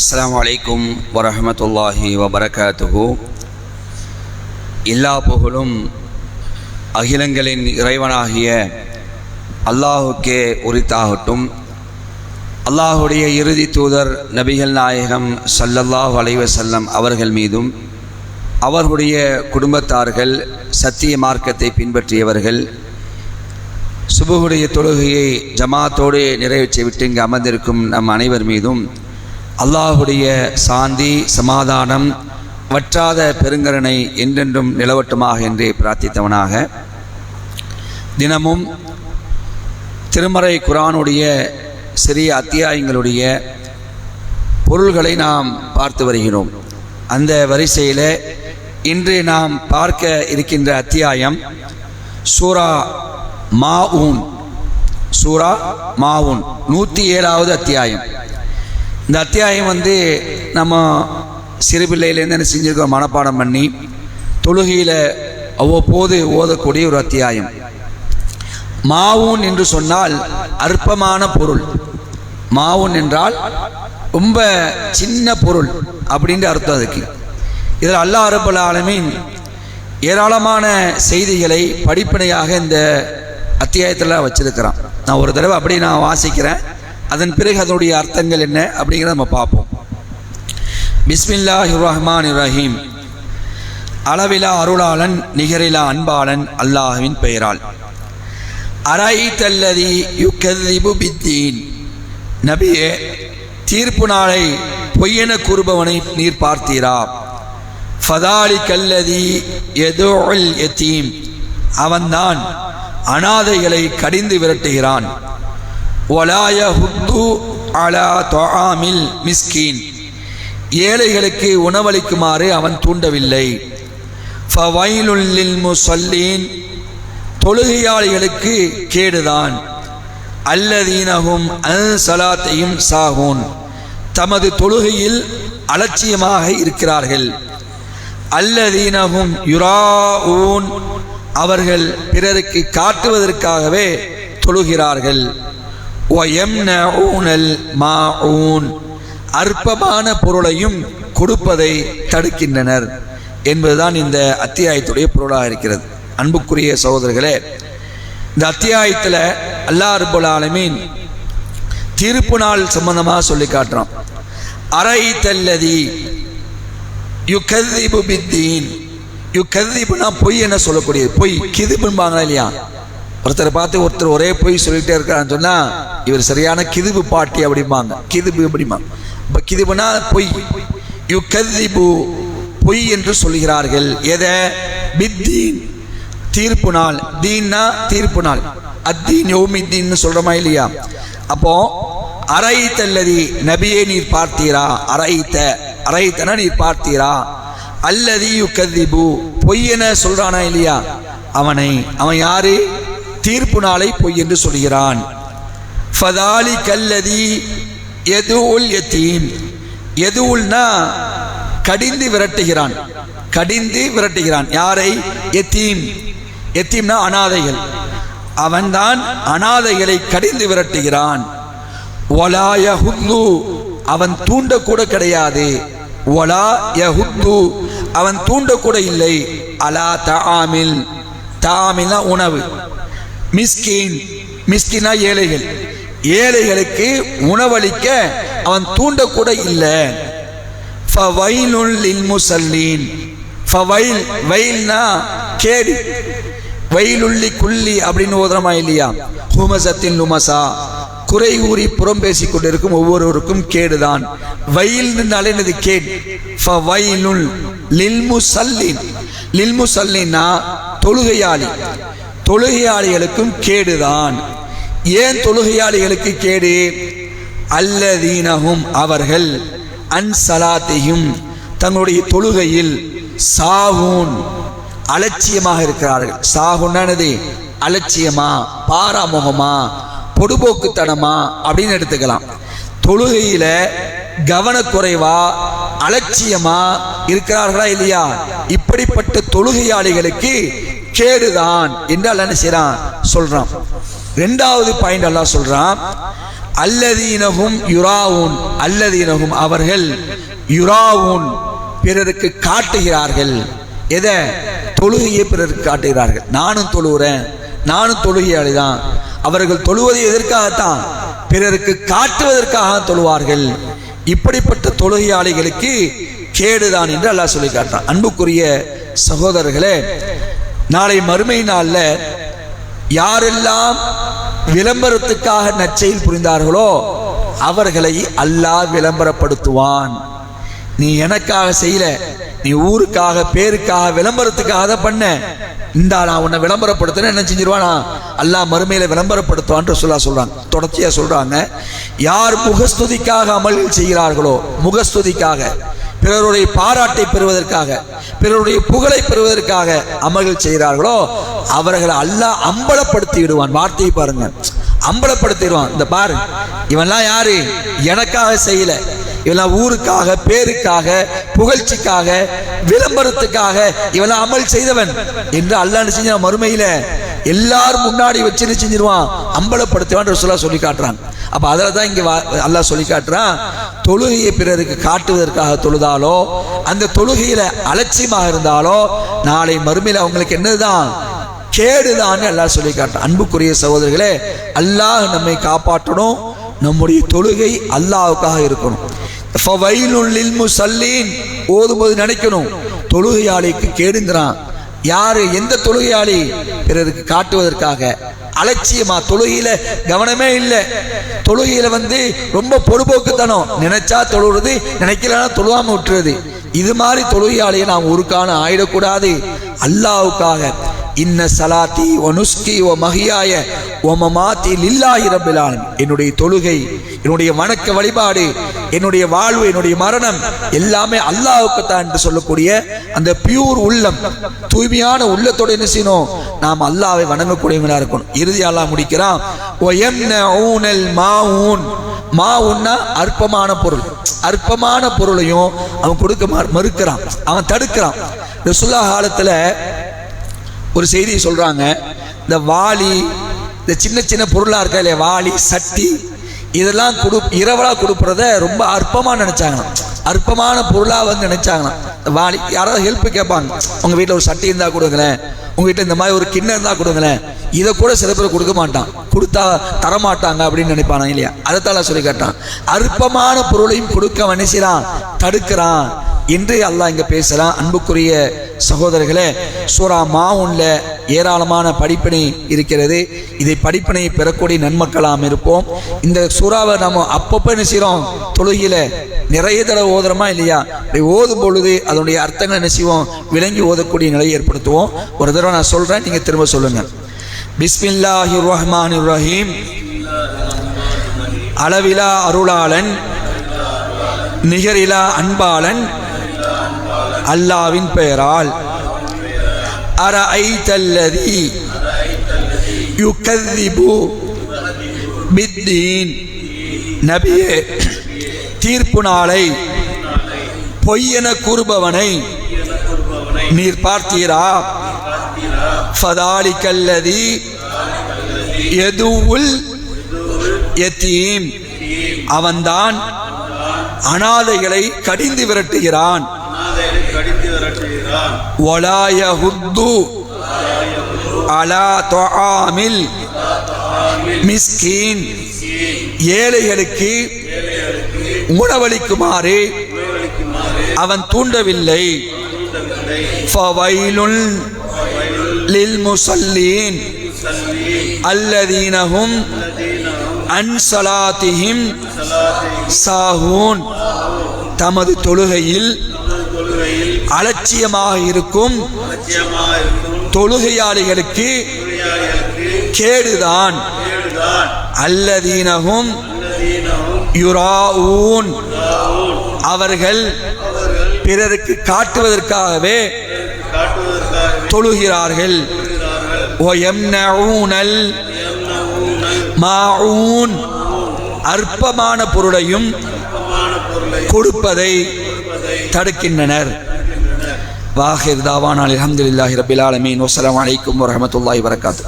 அஸ்லாம் வலைக்கும் வரமத்துல்லாஹி வபரகாத்துஹு. எல்லா புகழும் அகிலங்களின் இறைவனாகிய அல்லாஹுக்கே உரித்தாகட்டும். அல்லாஹுடைய இறுதி தூதர் நபிகள் நாயகம் சல்லல்லாஹ் அலைஹி வஸல்லம் அவர்கள் மீதும் அவர்களுடைய குடும்பத்தார்கள் சத்திய மார்க்கத்தை பின்பற்றியவர்கள் சுபுகுடைய தொழுகையை ஜமாத்தோடு நிறைவேற்றி விட்டு இங்கு அமர்ந்திருக்கும் நம் அனைவர் மீதும் அல்லாஹுடைய சாந்தி சமாதானம் வற்றாத பெருங்கரணை என்றென்றும் நிலவட்டுமாக என்று பிரார்த்தித்தவனாக. தினமும் திருமறை குரானுடைய சிறிய அத்தியாயங்களுடைய பொருள்களை நாம் பார்த்து வருகிறோம். அந்த வரிசையில் இன்று நாம் பார்க்க இருக்கின்ற அத்தியாயம் சூரா மாவுன் சூரா மாவுன் நூற்றி ஏழாவது அத்தியாயம். இந்த அத்தியாயம் வந்து நம்ம சிறு பிள்ளையிலேருந்து என்ன செஞ்சுருக்கோம்? மனப்பாடம் பண்ணி தொழுகையில் அவ்வப்போது ஓதக்கூடிய ஒரு அத்தியாயம். மாவுன் என்று சொன்னால் அற்பமான பொருள். மாவுன் என்றால் ரொம்ப சின்ன பொருள் அப்படின்ற அர்த்தம் அதுக்கு. இதில் அல்லாஹ் அரபுல் ஆலமீன் ஏராளமான செய்திகளை படிப்பனையாக இந்த அத்தியாயத்தில் வச்சிருக்கிறான். நான் ஒரு தடவை அப்படி நான் வாசிக்கிறேன். அதன் பிறகு அதனுடைய அர்த்தங்கள் என்ன அப்படிங்கிறத நம்ம பார்ப்போம். பிஸ்மில்லாஹி ரஹ்மான் ரஹீம் அளவிலா அருளாளன் நிகரிலா அன்பாளன் அல்லாஹுவின் பெயரால். அரைத்தல்லதி யுக்கதிபு பித்தீன். நபியே தீர்ப்பு நாளை பொய்யென கூறுபவனை நீர் பார்த்தீரா? ஃபதாலி கல்லதி எதோல் எத்தீம் அவன்தான் அனாதைகளை கடிந்து விரட்டுகிறான். ஒலாய ஹுத்து அலா தொஆமில் மிஸ்கீன் ஏழைகளுக்கு உணவளிக்குமாறு அவன் தூண்டவில்லை. ஃபவைலுல்லில் முசல்லீன் தொழுகையாளிகளுக்கு கேடுதான். அல்லதீனகும் அல் சலாத்தையும் சாகூன் தமது தொழுகையில் அலட்சியமாக இருக்கிறார்கள். அல்லதீனகும் யுராவூன் அவர்கள் பிறருக்கு காட்டுவதற்காகவே தொழுகிறார்கள். மாஊன் அற்பமான பொருளையும் கொடுப்பதை தடுக்கின்றனர் என்பதுதான் இந்த அத்தியாயத்துடைய பொருளாக இருக்கிறது. அன்புக்குரிய சகோதரர்களே இந்த அத்தியாயத்தில் அல்லா அருபுல் ஆலமீன் தீர்ப்பு நாள் சம்பந்தமாக சொல்லி காட்டுறோம் அரை தல்லதி யு பித்தீன். யு பொய் என்ன சொல்லக்கூடியது? பொய் கிதுபுன்பாங்களா இல்லையா? ஒருத்தரை பார்த்து ஒருத்தர் ஒரே பொய் சொல்லிட்டே இருக்கான்னு சொன்னால் இவர் சரியான கிதுபு பாட்டி அப்படிம்பாங்க. கிதுபு அப்படிம்பாங்க. இப்போ கிதுபுனா பொய். யு கதிபு பொய் என்று சொல்கிறார்கள். எதை? பித்தீன். தீர்ப்பு நாள். தீன்னா தீர்ப்பு நாள். அத்தீன் யோமித்தீன்னு சொல்கிறோமா இல்லையா? அப்போ அரைத்தல்லதி நபியே நீர் பார்த்தீரா? அரைத்த. அரைத்தன நீர் பார்த்தீரா? அல்லதி கதிபு பொய்யென சொல்கிறானா இல்லையா? அவனை. அவன் யாரு? தீர்ப்பு நாளை பொய் என்று சொல்கிறான். ஃபதாலி கல்லதி எதுவுல் எத்தீம் எதுவுல்னா கடிந்து விரட்டுகிறான். கடிந்து விரட்டுகிறான். யாரை? எத்தீம் எத்தீம்னா அனாதைகள். அவன்தான் அனாதைகளை கடிந்து விரட்டுகிறான். ஒலா யஹுத்து அவன் தூண்டக்கூட கிடையாது. ஒலா யஹுத்து அவன் தூண்டக்கூட இல்லை. அலா தாமில் தாமில்னா உணவு. மிஸ்கின் மிஸ்கினா ஏழைகள். ஏழைகளுக்கு உணவளிக்க அவன் தூண்டக்கூட இல்லை. ஃபவைலுல் முசல்லீன். ஃபவைல் வைல்னா கேடு. வயலுள்ளி குள்ளி அப்படின்னு ஓதுறமா இல்லையா? ஹூமசத்தின் லுமசா. குறை கூறி புறம் பேசி கொண்டிருக்கும் ஒவ்வொருவருக்கும் கேடுதான். வயல் என்னது கேட்? ஃபவைலுல் லில்மு சல்லின் லில்மு சல்லின்னா தொழுகையாளி. தொழுகையாளிகளுக்கும் கேடுதான். ஏன் தொழுகையாளிகளுக்கு கேடு? அல்லதீனகும் அவர்கள் அன்சலாத்தையும் தங்களுடைய தொழுகையில் சாகூன் அலட்சியமாக இருக்கிறார்கள். சாகுன்னது அலட்சியமா? பாராமுகமா? பொடுபோக்குத்தனமா? அப்படின்னு எடுத்துக்கலாம். தொழுகையில கவனக்குறைவா அலட்சியமா இருக்கிறார்களா இல்லையா? இப்படிப்பட்ட தொழுகையாளிகளுக்கு கேடுதான். என்று அல்ல என்ன செய்யறான் சொல்றான். ரெண்டாவது பாயிண்ட் அல்லா சொல்றான் அல்லதீனகும் யுராவுன். அல்லதீனகும் அவர்கள் யுராவுன் பிறருக்கு காட்டுகிறார்கள். எதை? தொழுகையை பிறருக்கு காட்டுகிறார்கள். நானும் தொழுகிறேன். நானும் தொழுகையாளி தான் அவர்கள் தொழுவது எதற்காகத்தான்? பிறருக்கு காட்டுவதற்காக தொழுவார்கள். இப்படிப்பட்ட தொழுகையாளிகளுக்கு கேடுதான் என்று அல்லாஹ் சொல்லி காட்டுறான். அன்புக்குரிய சகோதரர்களே நாளை மறுமை நாளில் யாரெல்லாம் விளம்பரத்துக்காக நற்செயல் புரிந்தார்களோ அவர்களை அல்லாஹ் விளம்பரப்படுத்துவான். நீ எனக்காக செய்யல நீ ஊருக்காக பேருக்காக விளம்பரத்துக்காக அதை பண்ண. இந்த நான் உன்னை விளம்பரப்படுத்தின என்ன செஞ்சிருவானா? அல்லாஹ் மறுமையில விளம்பரப்படுத்துவான்னு சொல்லா சொல்றாங்க. தொடர்ச்சியா சொல்றாங்க. யார் முகஸ்துதிக்காக அமல்கள் செய்கிறார்களோ முகஸ்துதிக்காக பிறருடைய பாராட்டை பெறுவதற்காக பிறருடைய புகழை பெறுவதற்காக அமல்கள் செய்கிறார்களோ அவர்களை அல்லாஹ் அம்பலப்படுத்தி விடுவான் வார்த்தையை பாருங்க. அம்பலப்படுத்திடுவான். இந்த பாரு இவன்லாம் யாரு? எனக்காக செய்யல. இவெல்லாம் ஊருக்காக பேருக்காக புகழ்ச்சிக்காக விளம்பரத்துக்காக இவெல்லாம் அமல் செய்தவன். என்று அல்லாஹ் செஞ்ச மறுமையில எல்லாரும் முன்னாடி வச்சு என்ன செஞ்சிருவான்? அம்பலப்படுத்துவான் சொல்ல சொல்லி காட்டுறான் அப்போ அதில் தான் இங்கே வா- அல்லாஹ் சொல்லி காட்டுறான் தொழுகையை பிறருக்கு காட்டுவதற்காக தொழுதாலோ அந்த தொழுகையில் அலட்சியமாக இருந்தாலோ நாளை மறுமையில் அவங்களுக்கு என்னதுதான்? கேடுதான் எல்லாம் சொல்லி காட்டுறான். அன்புக்குரிய சகோதரர்களே அல்லாஹ் நம்மை காப்பாற்றணும். நம்முடைய தொழுகை அல்லாவுக்காக இருக்கணும். ஓதும்போது நினைக்கணும். தொழுகையாளிக்கு கேடுங்கிறான். யாரு எந்த தொழுகையாளி பிறருக்கு காட்டுவதற்காக? அலட்சியமா தொழுகையில கவனமே இல்லை. தொழுகையில வந்து ரொம்ப பொறுப்போக்குத்தனம் நினைச்சா தொழுறது நினைக்கலன்னா தொழுவாம விட்டுறது. இது மாதிரி தொழுகையாளியை நாம் ஒருக்கான ஆயிடக்கூடாது. அல்லாவுக்காக இன்ன சலாத்தி ஒ நுஸ்கி ஒ மகியாய ஒ மமாத்தி லில்லாஹி ரபிலான் என்னுடைய தொழுகை என்னுடைய வணக்க வழிபாடு என்னுடைய வாழ்வு என்னுடைய மரணம் எல்லாமே அல்லாவுக்கு தான் என்று சொல்லக்கூடிய அந்த பியூர் உள்ளம் தூய்மையான உள்ளத்தோடு என்ன செய்யணும்? நாம் அல்லாவை வணங்கக்கூடியவங்களா இருக்கணும். இறுதி அல்லா முடிக்கிறான் மா எம்னஊனல் மா மாவுன்னா அற்பமான பொருள். அற்பமான பொருளையும் அவன் கொடுக்க மறுக்கிறான். அவன் தடுக்கிறான். ரசுல்லா காலத்துல ஒரு செய்தியை சொல்கிறாங்க இந்த வாளி இந்த சின்ன சின்ன பொருளாக இருக்கா இல்லையா? வாளி சட்டி இதெல்லாம் கொடு இரவலாக கொடுப்பறத ரொம்ப அற்பமாக நினச்சாங்களாம். அற்பமான பொருளாக வந்து நினச்சாங்களாம். வாளி யாராவது ஹெல்ப் கேட்பாங்க. உங்கள் வீட்டில் ஒரு சட்டி இருந்தால் கொடுங்களேன். உங்கள் வீட்டில் இந்த மாதிரி ஒரு கிண்ணம் இருந்தால் கொடுங்களேன். இதை கூட சில பேர் கொடுக்க மாட்டான். கொடுத்தா தரமாட்டாங்க அப்படின்னு நினைப்பானா இல்லையா? அதைத்தால சொல்லி கேட்டான் அற்பமான பொருளையும் கொடுக்க மனுஷரான் தடுக்கிறான். என்று அல்லாஹ் இங்கே பேசலாம். அன்புக்குரிய சகோதரர்களே சூரா மாவுன்ல ஏராளமான படிப்பினை இருக்கிறது. இதை படிப்பினை பெறக்கூடிய நன்மக்களாம் இருப்போம். இந்த சூறாவை நம்ம அப்பப்போ என்ன செய்கிறோம் தொழுகையில் நிறைய தடவை ஓதுறோமா இல்லையா? இப்படி ஓதும் பொழுது அதனுடைய அர்த்தங்கள் என்ன செய்வோம்? விளங்கி ஓதக்கூடிய நிலையை ஏற்படுத்துவோம். ஒரு தடவை நான் சொல்கிறேன் நீங்கள் திரும்ப சொல்லுங்கள் பிஸ்மில்லாஹி ரஹ்மான் ரஹீம் அளவிலா அருளாளன் நிகரிலா அன்பாளன் அல்லாவின் பெயரால். அர ஐத்தல்லதி யுகதிபு பித்தீன். நபியே தீர்ப்பு நாளை பொய்யென கூறுபவனை நீர் பார்த்தீரா? ஃபதாலிக்கல்லதி எதுவுல் யத்தீம். அவன்தான் அனாதைகளை கடிந்து விரட்டுகிறான். ولا يهد على طعام மிஸ்கீன் ஏழைகளுக்கு உணவளிக்குமாறு அவன் தூண்டவில்லை ஃபவைலுல் للمصلين الذين هم عن صلاتهم சாஹூன் தமது தொழுகையில் அலட்சியமாக இருக்கும் தொழுகையாளிகளுக்கு கேடுதான். அல்லதீனகும் யுராஊன். அவர்கள் பிறருக்கு காட்டுவதற்காகவே தொழுகிறார்கள். மாஊன். அற்பமான பொருளையும் கொடுப்பதை தடுக்கின்றனர் வாஹிர் தாவான் அலமதுல்லாஹி ரபில் ஆலமீன் வசலாம் அலைக்கும் வரமத்துல்லாஹி வரகாத்து